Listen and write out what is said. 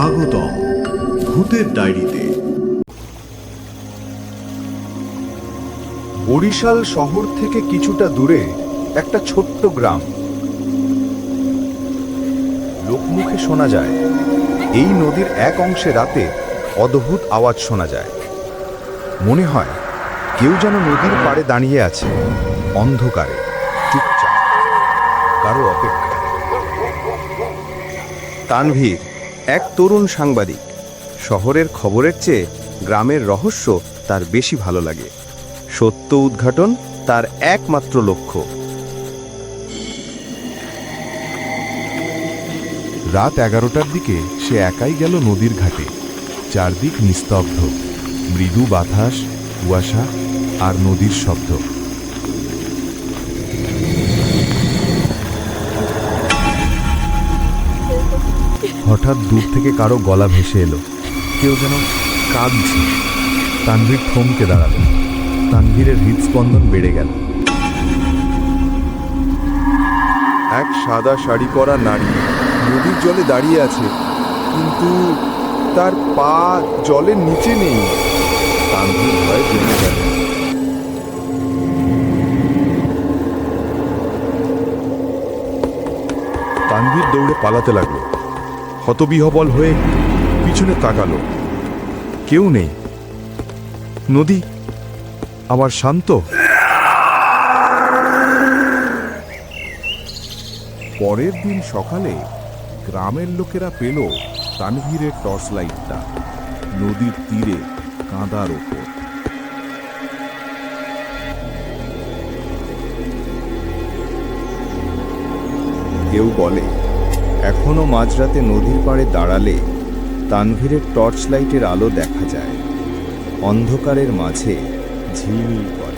স্বাগতম ভূতের ডায়েরিতে। বরিশাল শহর থেকে কিছুটা দূরে একটা ছোট্ট গ্রাম। লোকমুখে শোনা যায়, এই নদীর এক অংশে রাতে অদ্ভুত আওয়াজ শোনা যায়। মনে হয় কেউ যেন নদীর পাড়ে দাঁড়িয়ে আছে, অন্ধকারে, চুপচাপ, কারও অপেক্ষা তানভীর এক তরুণ সাংবাদিক। শহরের খবরের চেয়ে গ্রামের রহস্য তার বেশি ভালো লাগে। সত্য উদ্ঘাটন তার একমাত্র লক্ষ্য। রাত এগারোটার দিকে সে একাই গেল নদীর ঘাটে। চারদিক নিস্তব্ধ। মৃদু বাতাস, কুয়াশা আর নদীর শব্দ। হঠাৎ দূর থেকে কারও গলা ভেসে এলো। কেউ যেন কাঁদছে। তানভীর থমকে দাঁড়াল। তানভীরের হৃদস্পন্দন বেড়ে গেল। এক সাদা শাড়ি পরা নারী নদীর জলে দাঁড়িয়ে আছে, কিন্তু তার পা জলের নিচে নেই। তানভীর ভয়ে জমে গেল। তানভীর দৌড়ে পালাতে লাগল। হতবিহবল হয়ে পিছনে তাকালো। কেউ নেই। নদী আবার শান্ত। পরের দিন সকালে গ্রামের লোকেরা পেল তানভীরের টর্চ লাইটটা। নদীর তীরে কাঁদার ওপর। কেউ বলে এখনও মাঝরাতে নদীর পাড়ে দাঁড়ালে তানভীরের টর্চ লাইটের আলো দেখা যায়। অন্ধকারের মাঝে ঝিলমিল করে।